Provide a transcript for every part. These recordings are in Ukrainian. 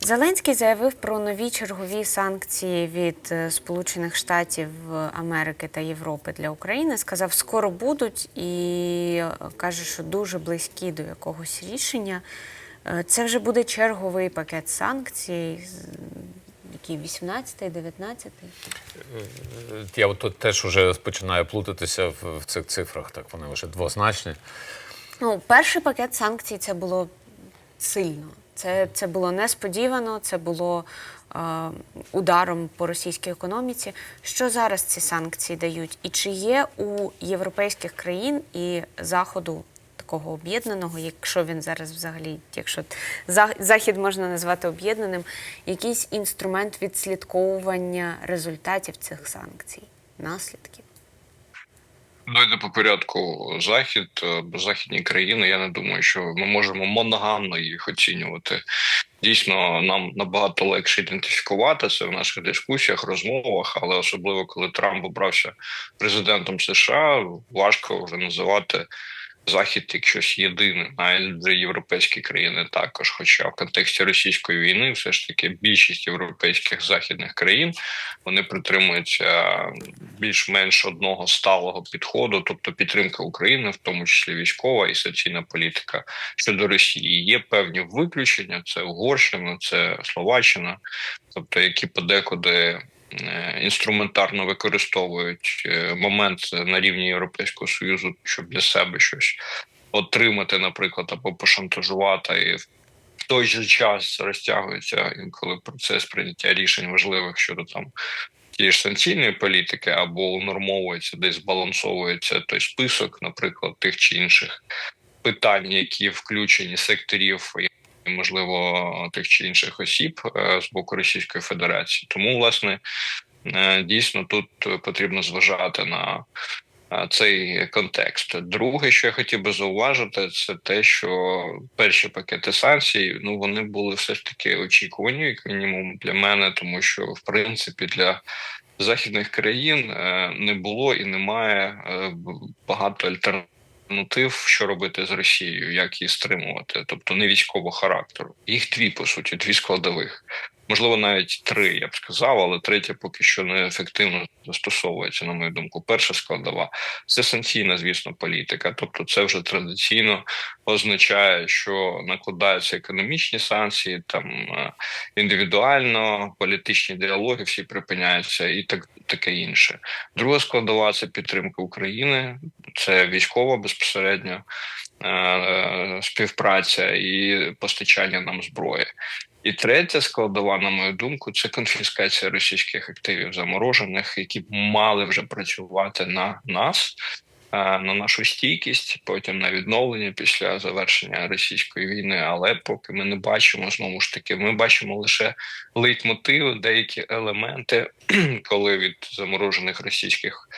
Зеленський заявив про нові чергові санкції від е, Сполучених Штатів Америки та Європи для України. Сказав, скоро будуть, і е, каже, що дуже близькі до якогось рішення. Е, Це вже буде черговий пакет санкцій, який 18-й, 19-й. Я от тут теж вже починаю плутатися в, в цих цифрах, так вони вже двозначні. Ну, перший пакет санкцій це було сильно. Це, це було несподівано, це було е, ударом по російській економіці. Що зараз ці санкції дають? І чи є у європейських країн і Заходу такого об'єднаного, якщо він зараз взагалі, якщо Захід можна назвати об'єднаним, якийсь інструмент відслідковування результатів цих санкцій, наслідків? Ну, йде по порядку захід, е, західні країни. Я не думаю, що ми можемо моногамно їх оцінювати. Дійсно, нам набагато легше ідентифікувати це в наших дискусіях, розмовах, але особливо коли Трамп обрався президентом США, важко вже називати Захід як щось єдине, навіть вже європейські країни також. Хоча в контексті російської війни, все ж таки, більшість європейських західних країн вони притримуються більш-менш одного сталого підходу, тобто підтримка України, в тому числі військова і соціальна політика щодо Росії. Є певні виключення: це Угорщина, це Словаччина, тобто які подекуди. Е, Інструментарно використовують е, момент на рівні Європейського союзу, щоб для себе щось отримати, наприклад, або пошантажувати, і в той же час розтягується інколи процес прийняття рішень важливих щодо там тієї ж санкційної політики, або унормовується, десь збалансовується той список, наприклад, тих чи інших питань, які включені секторів. Можливо, тих чи інших осіб е, з боку Російської Федерації, тому власне е, дійсно тут потрібно зважати на е, цей контекст. Друге, що я хотів би зауважити, це те, що перші пакети санкцій ну вони були все ж таки очікувані, як мінімум для мене, тому що в принципі для західних країн не було і немає багато альтернатив. Що робити з Росією, як її стримувати, тобто не військового характеру. Їх дві по суті, дві складових. Можливо, навіть три, я б сказав, але третя поки що не ефективно застосовується, на мою думку. Перша складова це санкційна, звісно, політика. Тобто, це вже традиційно означає, що накладаються економічні санкції, там е, індивідуально, політичні діалоги всі припиняються, і так таке інше. Друга складова це підтримка України, це військова безпосередньо е, співпраця і постачання нам зброї. І третя складова, на мою думку, це конфіскація російських активів заморожених, які б мали вже працювати на нас, е, на нашу стійкість, потім на відновлення після завершення російської війни. Але поки ми не бачимо знову ж таки, ми бачимо лише лейтмотиви, деякі елементи, коли від заморожених російських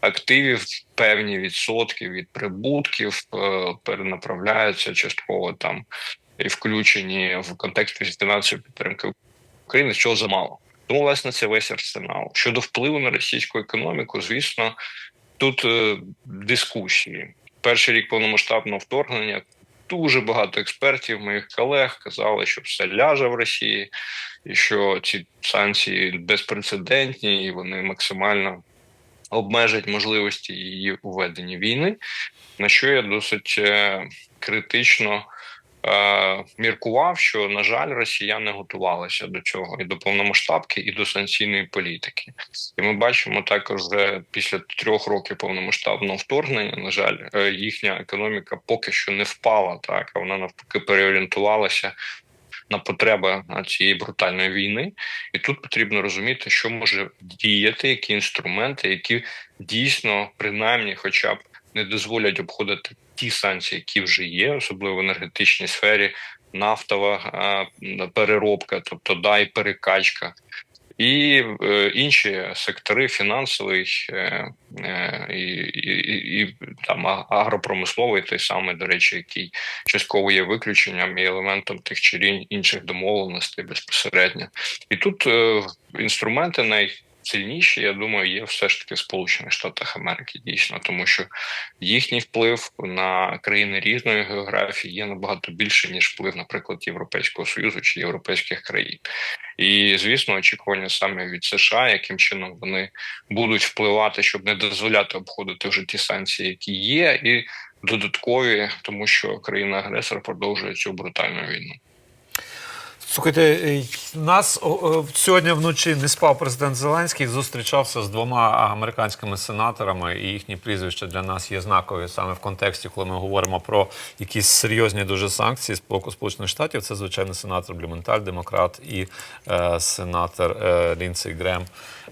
активів певні відсотки від прибутків е, перенаправляються частково там включені в контексті фінансової підтримки України, що замало. Тому, власне, це весь арсенал. Щодо впливу на російську економіку, звісно, тут е, дискусії. Перший рік повномасштабного вторгнення дуже багато експертів, моїх колег казали, що все ляже в Росії, і що ці санкції безпрецедентні, і вони максимально обмежать можливості її уведення війни. На що я досить е, критично е, міркував, що на жаль, росіяни готувалися до цього і до повномасштабки, і до санкційної політики. І ми бачимо також вже після трьох років повномасштабного вторгнення. На жаль, е, їхня економіка поки що не впала, так а вона навпаки переорієнтувалася. На потреби цієї брутальної війни, і тут потрібно розуміти, що може діяти, які інструменти, які дійсно принаймні, хоча б не дозволять обходити ті санкції, які вже є, особливо в енергетичній сфері, нафтова а, переробка, тобто да, і перекачка. І е, інші сектори фінансовий е, е, і, і, і там агропромисловий, той самий, до речі, який частково є виключенням і елементом тих чи інших домовленостей безпосередньо. І тут е, інструменти най сильніші, я думаю, є все ж таки в Сполучених Штатах Америки дійсно, тому що їхній вплив на країни різної географії є набагато більше ніж вплив, наприклад, Європейського союзу чи європейських країн. І звісно, очікування саме від США, яким чином вони будуть впливати, щоб не дозволяти обходити вже ті санкції, які є, і додаткові, тому що країна-агресор продовжує цю брутальну війну. Слухайте, е, нас сьогодні вночі не спав президент Зеленський, зустрічався з двома американськими сенаторами, і їхні прізвища для нас є знакові саме в контексті, коли ми говоримо про якісь серйозні дуже санкції з боку Сполучених Штатів. Це звичайно сенатор Блюменталь, демократ, і е, сенатор е, Лінсей Грем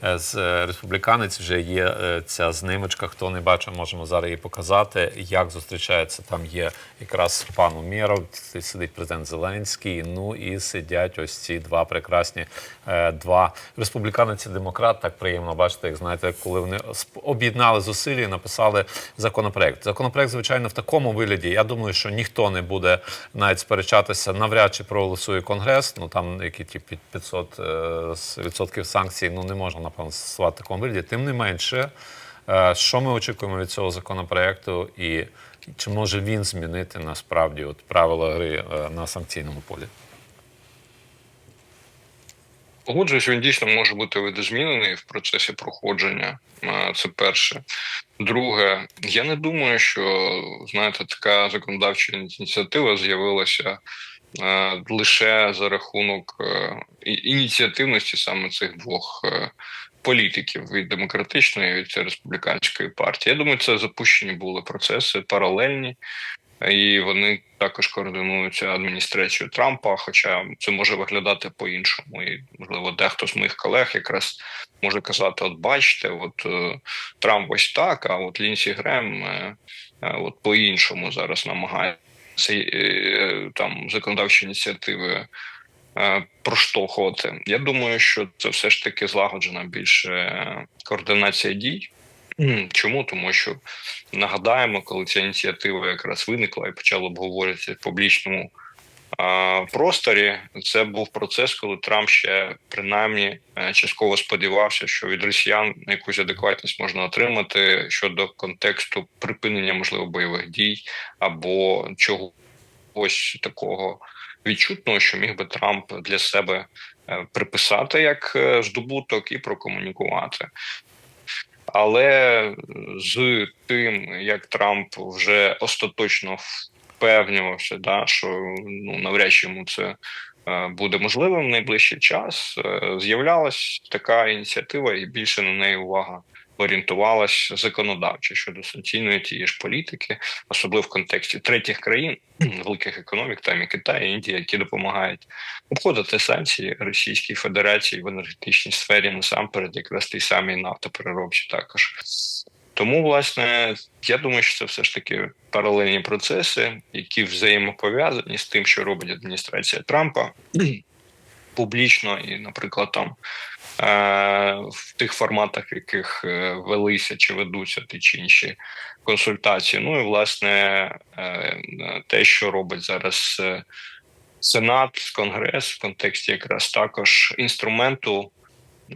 е, з е, республіканець. Вже є е, ця знимочка. Хто не бачив, можемо зараз її показати. Як зустрічається там є якраз пан Умєров, сидить президент Зеленський. Ну і сидять ось ці два прекрасні е, два республіканець і демократ. Так приємно бачити, як знаєте, коли вони об'єднали зусилля і написали законопроект. Законопроект, звичайно, в такому вигляді. Я думаю, що ніхто не буде навіть сперечатися, навряд чи проголосує конгрес. Ну там які ті під 500 е, відсотків санкцій, ну не можна напевно в такому вигляді. Тим не менше, е, що ми очікуємо від цього законопроекту, і чи може він змінити насправді от правила гри на санкційному полі? Погоджуюсь, він дійсно може бути видозмінений в процесі проходження. Це перше. Друге, я не думаю, що знаєте, така законодавча ініціатива з'явилася лише за рахунок е, ініціативності саме цих двох е, політиків від демократичної від республіканської партії. Я думаю, це запущені були процеси паралельні. І вони також координуються адміністрацією Трампа. Хоча це може виглядати по-іншому, і можливо, дехто з моїх колег якраз може казати: от бачите, от е, Трамп ось так, а от Лінсі Грем е, е, от по-іншому зараз намагається там законодавчі ініціативи проштовхувати. Я думаю, що це все ж таки злагоджена більше координація дій. Чому? Тому що нагадаємо, коли ця ініціатива якраз виникла і почала обговорюватися в публічному а, просторі, це був процес, коли Трамп ще принаймні е, частково сподівався, що від росіян якусь адекватність можна отримати щодо контексту припинення можливо бойових дій або чогось такого відчутного, що міг би Трамп для себе е, приписати як е, здобуток і прокомунікувати. Але з тим, як Трамп вже остаточно впевнювався, да, що ну навряд чи йому це е, буде можливим в найближчий час, е, з'являлась така ініціатива, і більше на неї увага орієнтувалась законодавчо щодо санкційної тієї ж політики, особливо в контексті третіх країн, великих економік, там і Китай, і Індія, які допомагають обходити санкції Російській Федерації в енергетичній сфері насамперед, якраз ті самі нафтопереробчі також. Тому, власне, я думаю, що це все ж таки паралельні процеси, які взаємопов'язані з тим, що робить адміністрація Трампа публічно і, наприклад, там в тих форматах, в яких е, велися чи ведуться ті чи інші консультації. Ну і власне е, те, що робить зараз е, Сенат, Конгрес в контексті якраз також інструменту,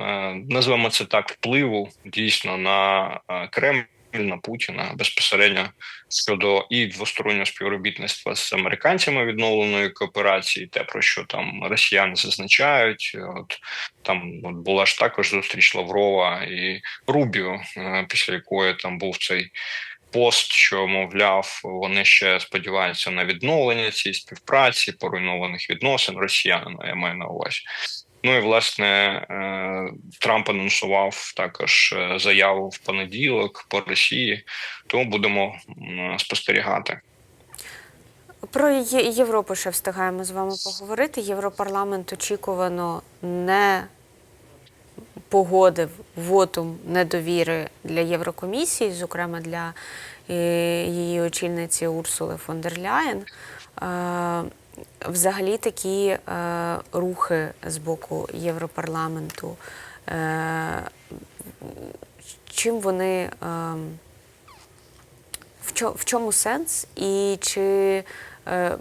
е, назвемо це так, впливу дійсно на е, Кремль. На Путіна безпосередньо щодо і двостороннього співробітництва з американцями відновленої кооперації, те про що там росіяни зазначають. От там от була ж також зустріч Лаврова і Рубіо, е, після якої там був цей пост, що мовляв, вони ще сподіваються на відновлення цієї співпраці, поруйнованих відносин росіян. Я маю на увазі. Ну і власне е, Трамп анонсував також е, заяву в понеділок по Росії, тому будемо спостерігати. Про Європу ще встигаємо з вами поговорити. Європарламент очікувано не погодив вотум недовіри для Єврокомісії, зокрема для е, її очільниці Урсули фон дер Ляєн. Взагалі такі е, рухи з боку Європарламенту, е, чим вони е, в, чо, в чому сенс? І чи Е,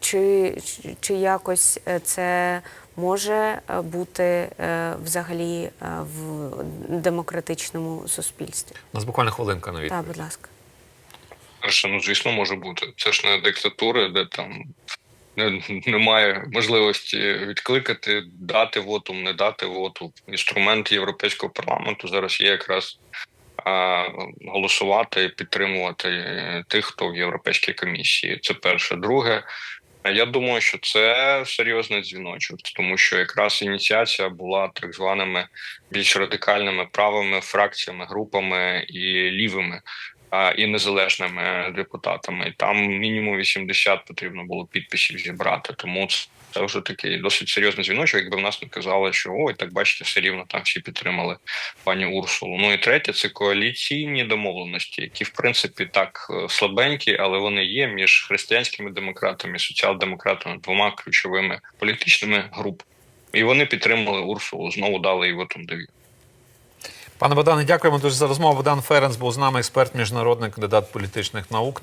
Чи, чи якось це може бути е, взагалі е, в демократичному суспільстві? У нас буквально хвилинка на Так, будь ласка. Перше, ну звісно, може бути. Це ж не диктатура, де там немає можливості відкликати, дати вотум, не дати воту. Інструмент Європейського парламенту зараз є якраз а, голосувати і підтримувати е, тих, хто в Європейській комісії. Це перше. Друге, я думаю, що це серйозний дзвіночок, тому що якраз ініціація була так званими більш радикальними правими фракціями, групами і лівими і незалежними депутатами. Там мінімум 80 потрібно було підписів зібрати. Тому це- вже такий досить серйозний дзвіночок, якби в нас не казали, що ой, так бачите, все рівно там всі підтримали пані Урсулу. Ну і третє це коаліційні домовленості, які в принципі так е, слабенькі, але вони є між християнськими демократами соціал-демократами, двома ключовими політичними групами. І вони підтримали Урсулу, знову дали їй вотом довіри. Пане Богдане, дякуємо дуже за розмову. Богдан Ференс був з нами, експерт, міжнародний кандидат політичних наук.